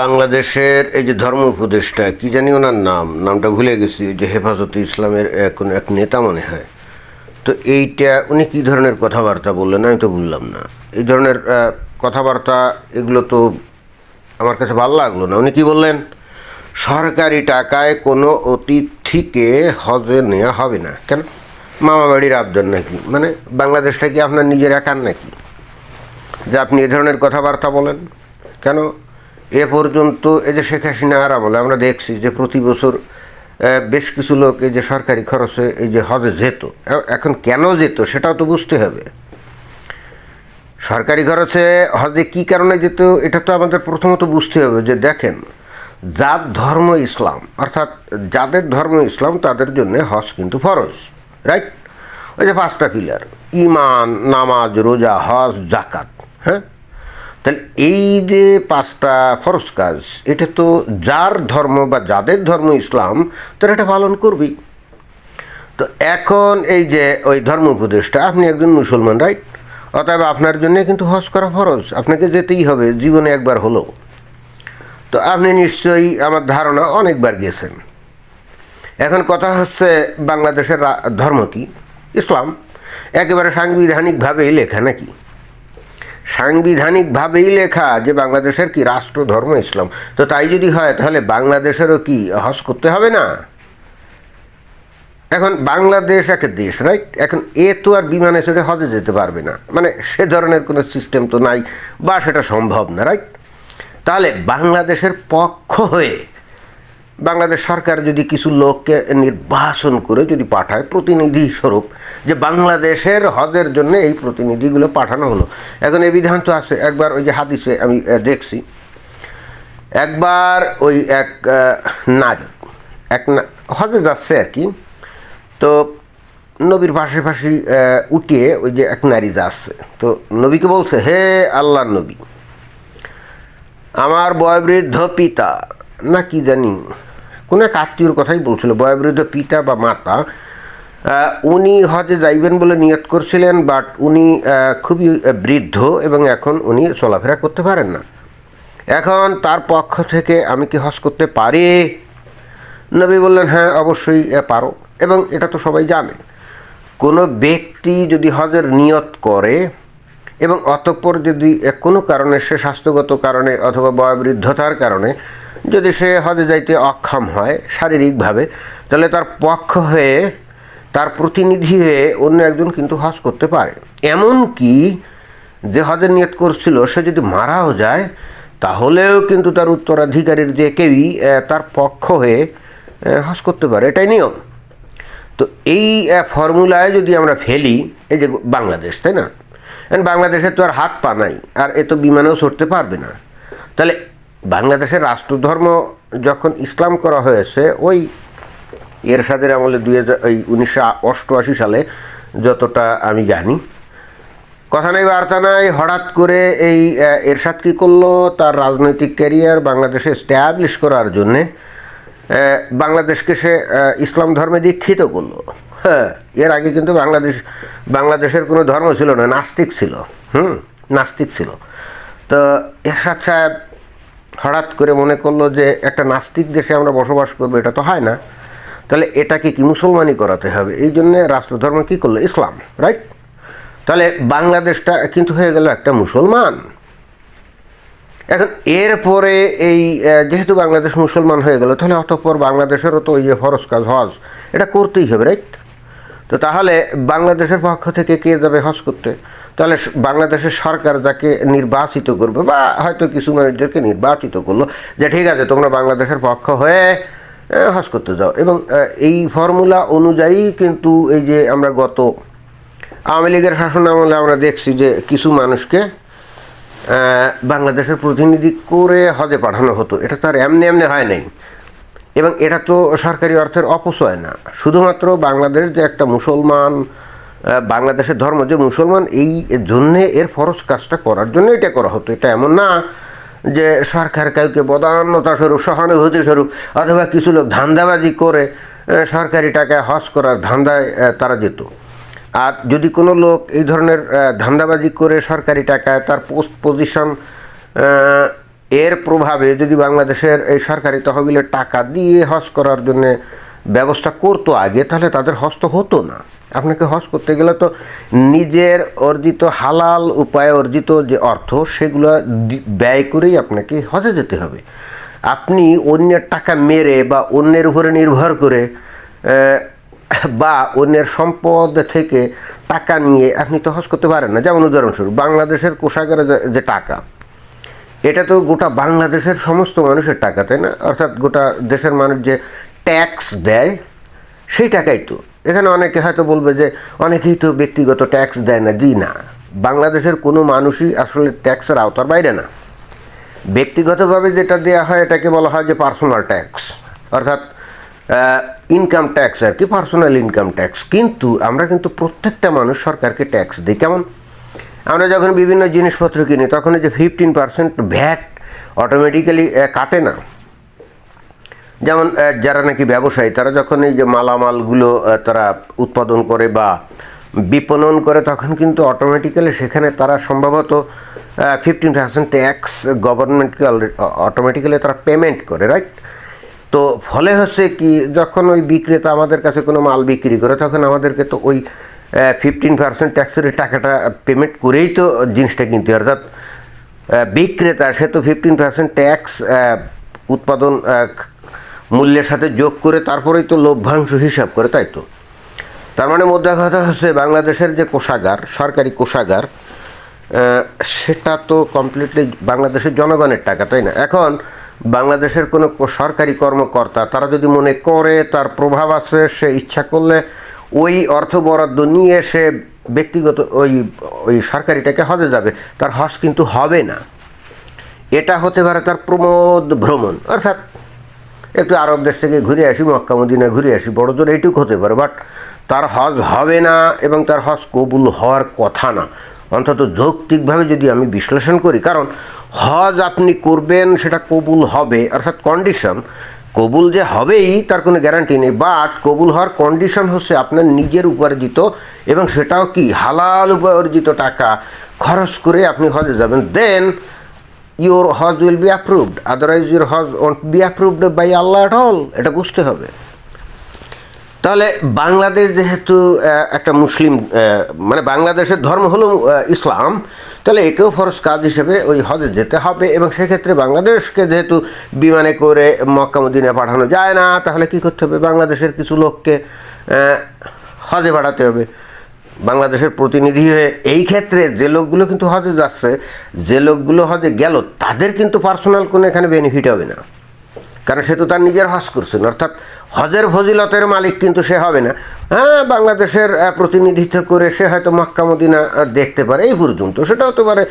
বাংলাদেশের এই যে ধর্ম উপদেষ্টা, কি জানি ওনার নাম, নামটা ভুলে গেছি যে হেফাজতে ইসলামের এক কোনো এক নেতা মনে হয়। তো এইটা উনি কী ধরনের কথাবার্তা বললেন আমি তো বললাম না। এই ধরনের কথাবার্তা, এগুলো তো আমার কাছে ভালো লাগল না। উনি কি বললেন? সরকারি টাকায় কোনো অতিথিকে হজে নেওয়া হবে না। কেন? মামা বাড়ির আবদার নাকি? মানে বাংলাদেশটা কি আপনার নিজের একার নাকি? যে আপনি এ ধরনের কথাবার্তা বলেন। কেন? এ পর্যন্ত এই যে শেখ হাসিনা আর আমলে আমরা দেখছি যে প্রতি বছর বেশ কিছু লোক এই যে সরকারি খরচে এই যে হজে যেত। এখন কেন যেত সেটাও তো বুঝতে হবে। সরকারি খরচে হজে কী কারণে যেত এটা তো আমাদের প্রথমত বুঝতে হবে যে দেখেন যার ধর্ম ইসলাম, অর্থাৎ যাদের ধর্ম ইসলাম তাদের জন্য হজ কিন্তু ফরজ, রাইট? ওই যে পাঁচটা পিলার ইমান নামাজ, রোজা, হজ জাকাত হ্যাঁ? তাহলে এই যে পাঁচটা ফরজ কাজ, এটা তো যার ধর্ম বা যাদের ধর্ম ইসলাম, তারা এটা পালন করবি তো এখন এই যে ওই ধর্ম উপদেশটা আপনি একজন মুসলমান, রাইট? অতএব আপনার জন্য কিন্তু হজ করা ফরজ, আপনাকে যেতেই হবে, জীবনে একবার হলো। তো আপনি নিশ্চয়ই আমার ধারণা অনেকবার গেছেন। এখন কথা হচ্ছে বাংলাদেশের ধর্ম কি? ইসলাম। একেবারে সাংবিধানিকভাবেই লেখা নাকি? সাংবিধানিকভাবেই লেখা যে বাংলাদেশের কি রাষ্ট্র, ধর্ম, ইসলাম। তো তাই যদি হয়, তাহলে বাংলাদেশেরও কি হজ করতে হবে না? এখন বাংলাদেশ একটা দেশ রাইট এখন এ তো আর বিমানে চড়ে হজে যেতে পারবে না। মানে সে ধরনের কোনো সিস্টেম তো নাই, বা সেটা সম্ভব না রাইট তাহলে বাংলাদেশের পক্ষ হয়ে বাংলাদেশ সরকার যদি কিছু লোককে নির্বাচন করে যদি পাঠায় প্রতিনিধি স্বরূপ, যে বাংলাদেশের হজের জন্য এই প্রতিনিধিগুলো পাঠানো হলো। এখন এই বিধান তো আছে, একবার ওই যে হাদিসে আমি দেখছি। একবার ওই এক নারী, এক হজে যাচ্ছে আর কি, তো নবীর পাশাপাশি উঠিয়ে ওই যে এক নারী যাচ্ছে। তো নবীকে বলছে, হে আল্লাহর নবী, আমার বয়োবৃদ্ধ পিতা, না কি জানি কোনো এক আত্মীয়র কথাই বলছিল, বয়োবৃদ্ধ পিতা বা মাতা উনি হজে যাইবেন বলে নিয়ত করছিলেন বাট উনি খুবই বৃদ্ধ এবং এখন উনি চলাফেরা করতে পারেন না। এখন তার পক্ষ থেকে আমি কি হজ করতে পারি? নবী বললেন হ্যাঁ অবশ্যই পারো। এবং এটা তো সবাই জানে। কোনো ব্যক্তি যদি হজের নিয়ত করে এবং অতঃপর যদি কোনো কারণে সে স্বাস্থ্যগত কারণে অথবা বয়োবৃদ্ধতার কারণে যদি সে হজে যাইতে অক্ষম হয় শারীরিকভাবে, তাহলে তার পক্ষ হয়ে, তার প্রতিনিধি হয়ে অন্য একজন কিন্তু হজ করতে পারে। এমন কি যে হজের নিয়ত করছিল, সে যদি মারাও যায়, তাহলেও কিন্তু তার উত্তরাধিকারীর যে কেউই তার পক্ষ হয়ে হজ করতে পারে। এটাই নিয়ম। তো এই ফর্মুলায় যদি আমরা ফেলি, এই যে বাংলাদেশ, তাই না? বাংলাদেশে তো আর হাত পা নাই, আর এ তো বিমানেও চড়তে পারবে না। তাহলে বাংলাদেশের রাষ্ট্রধর্ম যখন ইসলাম করা হয়েছে, ওই এরশাদের আমলে দুই হাজার ওই উনিশশো অষ্টআশি সালে যতটা আমি জানি। কথা নেই, বার্তা নাই, হঠাৎ করে এই এরশাদ কী করল? তার রাজনৈতিক ক্যারিয়ার বাংলাদেশে স্ট্যাবলিশ করার জন্যে বাংলাদেশকে সে ইসলাম ধর্মে দীক্ষিত করল। হ্যাঁ এর আগে কিন্তু বাংলাদেশ, বাংলাদেশের কোনো ধর্ম ছিল না, নাস্তিক ছিল, হুম, নাস্তিক ছিল। তো এরশাদ সাহেব হঠাৎ করে মনে করল যে একটা নাস্তিক দেশে আমরা বসবাস করব, এটা তো হয় না। তাহলে এটাকে কি মুসলমানই করাতে হবে? এই জন্যে রাষ্ট্রধর্ম কী করল? ইসলাম, রাইট? তাহলে বাংলাদেশটা কিন্তু হয়ে গেল একটা মুসলমান। এখন এরপরে এই যেহেতু বাংলাদেশ মুসলমান হয়ে গেল, তাহলে অতঃপর বাংলাদেশেরও তো ওই যে ফরজ কাজ, হজ, এটা করতেই হবে, রাইট? তো তাহলে বাংলাদেশের পক্ষ থেকে কে যাবে হজ করতে? তাহলে বাংলাদেশের সরকার যাকে নির্বাচিত করবে বা হয়তো কিছু মানুষদেরকে নির্বাচিত করল যে ঠিক আছে, তোমরা বাংলাদেশের পক্ষ হয়ে হজ করতে যাও। এবং এই ফর্মুলা অনুযায়ী কিন্তু এই যে আমরা গত আওয়ামী লীগের শাসন আমলে আমরা দেখছি যে কিছু মানুষকে বাংলাদেশের প্রতিনিধি করে হজে পাঠানো হতো। এটা তো আর এমনি এমনি হয় নাই। এবং এটা তো সরকারি অর্থের অপচয় না। শুধুমাত্র বাংলাদেশ যে একটা মুসলমান বাংলাদেশের ধর্ম যে মুসলমান, এই জন্যে এর ফরজ কাজটা করার জন্য এটা করা হতো। এটা এমন না যে সরকার কাউকে বদান্যতা স্বরূপ, সহানুভূতি স্বরূপ, অথবা কিছু লোক ধান্দাবাজি করে সরকারি টাকায় হজ করার ধান্দায় তারা যেত। আর যদি কোনো লোক এই ধরনের ধান্দাবাজি করে সরকারি টাকায় তার পোস্ট পজিশন এর প্রভাবে যদি বাংলাদেশের এই সরকারি তহবিলের টাকা দিয়ে হজ করার জন্য ব্যবস্থা করতো আগে, তাহলে তাদের হস্ত হতো না। আপনাকে হজ করতে গেলে তো নিজের অর্জিত হালাল উপায়ে অর্জিত যে অর্থ, সেগুলো ব্যয় করেই আপনাকে হজে যেতে হবে। আপনি অন্যের টাকা মেরে বা অন্যের উপরে নির্ভর করে বা অন্যের সম্পদ থেকে টাকা নিয়ে আপনি তো হজ করতে পারেন না। যেমন উদাহরণস্বরূপ, বাংলাদেশের কোষাগারে যে- যে টাকা এটা তো গোটা বাংলাদেশের সমস্ত মানুষের টাকা, তাই না? অর্থাৎ গোটা দেশের মানুষ যে ট্যাক্স দেয়, সেই টাকাই তো। এখানে অনেকে হয়তো বলবে যে অনেকেই তো ব্যক্তিগত ট্যাক্স দেয় না। জি না। বাংলাদেশের কোনো মানুষই আসলে ট্যাক্সের আওতার বাইরে না। ব্যক্তিগতভাবে যেটা দেওয়া হয়, এটাকে বলা হয় যে পার্সোনাল ট্যাক্স অর্থাৎ ইনকাম ট্যাক্স আর কি পার্সোনাল ইনকাম ট্যাক্স কিন্তু আমরা কিন্তু প্রত্যেকটা মানুষ সরকারকে ট্যাক্স দিই। কেমন? আমরা যখন বিভিন্ন জিনিসপত্র কিনি, তখন যে ফিফটিন পার্সেন্ট ভ্যাট অটোমেটিক্যালি কাটে না। যেমন যারা নাকি ব্যবসায়ী, তারা যখন এই যে মালামালগুলো তারা উৎপাদন করে বা বিপণন করে, তখন কিন্তু অটোমেটিক্যালি সেখানে তারা সম্ভবত ফিফটিন পার্সেন্ট ট্যাক্স গভর্নমেন্টকে অটোমেটিক্যালি তারা পেমেন্ট করে রাইট তো ফলে হচ্ছে কি, যখন ওই বিক্রেতা আমাদের কাছে কোনো মাল বিক্রি করে, তখন আমাদেরকে তো ওই ফিফটিন পার্সেন্ট ট্যাক্সের টাকাটা পেমেন্ট করেই তো জিনিসটা কিনতে। অর্থাৎ বিক্রেতা, সে তো ফিফটিন পার্সেন্ট ট্যাক্স উৎপাদন মূল্যের সাথে যোগ করে তারপরেই তো লভ্যাংশ হিসাব করে, তাই তো তার মানে মধ্যে কথা হচ্ছে, বাংলাদেশের যে কোষাগার, সরকারি কোষাগার সেটা তো কমপ্লিটলি বাংলাদেশের জনগণের টাকা, তাই না এখন, বাংলাদেশের কোনো সরকারি কর্মকর্তা, তারা যদি মনে করে, তার প্রভাব আছে, সে ইচ্ছা করলে ওই অর্থ বরাদ্দ নিয়ে সে ব্যক্তিগত ওই ওই সরকারিটাকে হজে যাবে, তার হজ কিন্তু হবে না। এটা হতে পারে তার প্রমোদ ভ্রমণ, অর্থাৎ একটু আরব দেশ থেকে ঘুরে আসি, মক্কা মদিনা ঘুরে আসি, বড় জোর এইটুকু হতে পারে বাট তার হজ হবে না এবং তার হজ কবুল হওয়ার কথা না। অন্তত যৌক্তিকভাবে যদি আমি বিশ্লেষণ করি, কারণ হজ আপনি করবেন, সেটা কবুল হবে, অর্থাৎ কন্ডিশন কবুল যে হবেই, তার কোনো গ্যারান্টি নেই। বাট কবুল হওয়ার কন্ডিশন হচ্ছে আপনার নিজের উপার্জিত এবং সেটাও কি? হালাল উপার্জিত টাকা খরচ করে আপনি হজে যাবেন। Then your Hodge will be approved otherwise your Hodge won't be approved by Allah at all এটা বুঝতে হবে। তাহলে বাংলাদেশ যেহেতু একটা মুসলিম মানে বাংলাদেশের ধর্ম হলো ইসলাম তাহলে একেও ফরজ কাজ হিসেবে ওই হজে যেতে হবে এবং সেক্ষেত্রে বাংলাদেশকে যেহেতু বিমানে করে মক্কা মদিনা পাঠানো যায় না, তাহলে কি করতে হবে? বাংলাদেশের কিছু লোককে হজে পাঠাতে হবে। বাংলাদেশের প্রতিনিধি হয়ে এই ক্ষেত্রে যে লোকগুলো কিন্তু হজে যাচ্ছে, যে লোকগুলো হজে গেল, তাদের কিন্তু পার্সোনাল কোনো এখানে বেনিফিট হবে না। কারণ সে তো তার নিজের হজ করছেন অর্থাৎ হজের ফজিলতের মালিক কিন্তু সে হবে না। হ্যাঁ বাংলাদেশের প্রতিনিধিত্ব করে সে হয়তো মক্কা, মদিনা দেখতে পারে। এই পর্যন্ত। সেটা হতে পারে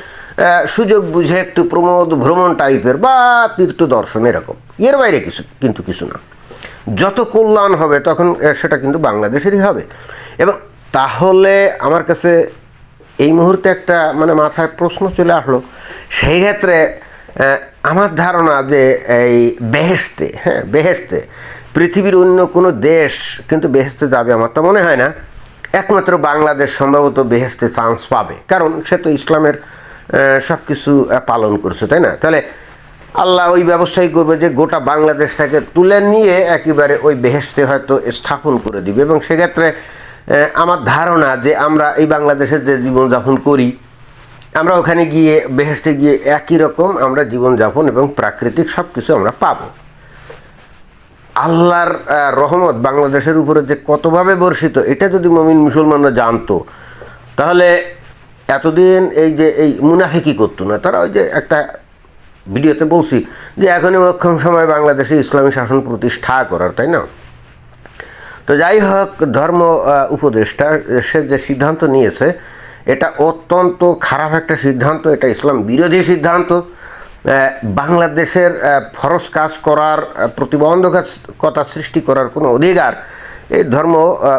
সুযোগ বুঝে একটু প্রমোদ, ভ্রমণ টাইপের বা তীর্থ দর্শন এরকম। এর বাইরে কিছু, কিন্তু কিছু না। যত কল্যাণ হবে, তখন সেটা কিন্তু বাংলাদেশেরই হবে। এবং তাহলে আমার কাছে এই মুহূর্তে একটা মানে মাথায় প্রশ্ন চলে আসলো। সেই ক্ষেত্রে আমার ধারণা যে এই বেহেস্তে হ্যাঁ বেহেস্তে পৃথিবীর অন্য কোনো দেশ কিন্তু বেহেস্তে যাবে আমার তো মনে হয় না। একমাত্র বাংলাদেশ সম্ভবত বেহেস্তে চান্স পাবে। কারণ সে তো ইসলামের সব কিছু পালন করছে, তাই না? তাহলে আল্লাহ ওই ব্যবস্থাই করবে যে গোটা বাংলাদেশটাকে তুলে নিয়ে একেবারে ওই বেহেস্তে হয়তো স্থাপন করে দিবে। এবং সেক্ষেত্রে আমার ধারণা যে আমরা এই বাংলাদেশে যে জীবনযাপন করি, আমরা ওখানে গিয়ে বেহেস্তে গিয়ে একই রকম আমরা জীবনযাপন এবং প্রাকৃতিক সব কিছু আমরা পাবো। আল্লাহর রহমত বাংলাদেশের উপরে যে কতভাবে বর্ষিত, এটা যদি মমিন মুসলমানরা জানতো, তাহলে এতদিন এই যে এই মুনাফিকি করতো না। তারা ওই যে একটা ভিডিওতে বলছি যে এখনই অক্ষম সময় বাংলাদেশে ইসলামী শাসন প্রতিষ্ঠা করার, তাই না? তো যাই হোক, ধর্ম উপদেষ্টা, সে যে সিদ্ধান্ত নিয়েছে, এটা অত্যন্ত খারাপ একটা সিদ্ধান্ত, এটা ইসলাম বিরোধী সিদ্ধান্ত। বাংলাদেশের ফরজ কাজ করার প্রতিবন্ধকতা সৃষ্টি করার কোনো অধিকার এই ধর্ম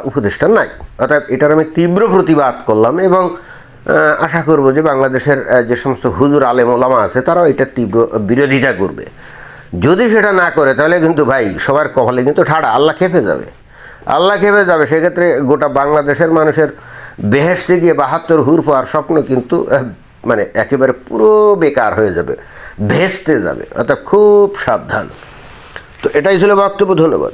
উপদেষ্টা নাই। অর্থাৎ এটার আমি তীব্র প্রতিবাদ করলাম এবং আশা করব যে বাংলাদেশের যে সমস্ত হুজুর, আলেম, ওলামা আছে, তারাও এটা তীব্র বিরোধিতা করবে। যদি সেটা না করে, তাহলে কিন্তু ভাই, সবার কপালে কিন্তু ঠাড়া, আল্লাহ খেপে যাবে। আল্লাহ খেপে যাবে, সেক্ষেত্রে গোটা বাংলাদেশের মানুষের বেহেস্তে গিয়ে বাহাত্তর হুর পাওয়ার স্বপ্ন কিন্তু মানে একেবারে পুরো বেকার হয়ে যাবে, ভেস্তে যাবে, অর্থাৎ খুব সাবধান। তো এটাই ছিল বক্তব্য, ধন্যবাদ।